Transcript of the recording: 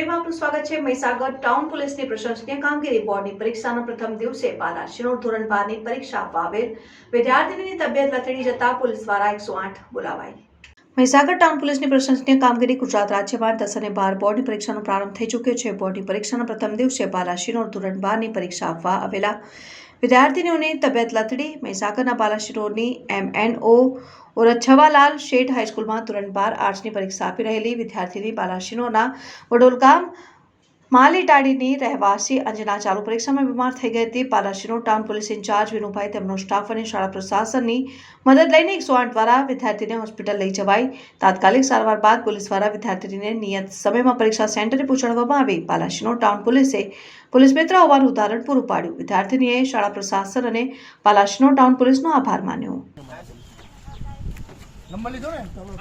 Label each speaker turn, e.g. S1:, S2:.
S1: સ્વાગત છે. મહીસાગર ટાઉન પોલીસની પ્રશંસનીય કામગીરી બોર્ડની પરીક્ષાના પ્રથમ દિવસે બારા શિનોર ધોરણ બારની પરીક્ષા આપવા આવેલ વિદ્યાર્થીની તબિયત લથડી જતા પોલીસ દ્વારા એકસો આઠ બોલાવાઈ. મહીસાગર ટાઉન પોલીસની પ્રશંસનીય કામગીરી ગુજરાત રાજ્યમાં દસ અને બાર બોર્ડની પરીક્ષાનો પ્રારંભ થઈ ચૂક્યો છે. બોર્ડની પરીક્ષાના પ્રથમ દિવસે બાલાશીનો ધોરણ બારની પરીક્ષા આપવા આવેલા વિદ્યાર્થીનીઓની તબિયત લથડી. મહીસાગરના બાલાશીરોની એમ એન ઓ શેઠ હાઈસ્કૂલમાં ધોરણ બાર આર્ટ્સની પરીક્ષા આપી રહેલી વિદ્યાર્થીની બાલાશીનોના વડોલગામ માલીટાડીની રહેવાસી અંજના ચાલુ પરીક્ષામાં બીમાર થઈ ગઈ હતી. પાલાશીનો ટાઉન પોલીસ ઇન્ચાર્જ વિનુભાઈ તેમનો સ્ટાફ અને શાળા પ્રશાસનની મદદ લઈને એકસો આઠ દ્વારા વિદ્યાર્થીને હોસ્પિટલ લઈ જવાઈ. તાત્કાલિક સારવાર બાદ પોલીસ દ્વારા વિદ્યાર્થીને નિયત સમયમાં પરીક્ષા સેન્ટરે પહોંચાડવામાં આવી. પાલાશીનો ટાઉન પોલીસે પોલીસ મિત્ર હોવાનું ઉદાહરણ પૂરું પાડ્યું. વિદ્યાર્થીનીએ શાળા પ્રશાસન અને પાલાશીનો ટાઉન પોલીસનો આભાર માન્યો.
S2: નંબર લીધો ને? ચાલો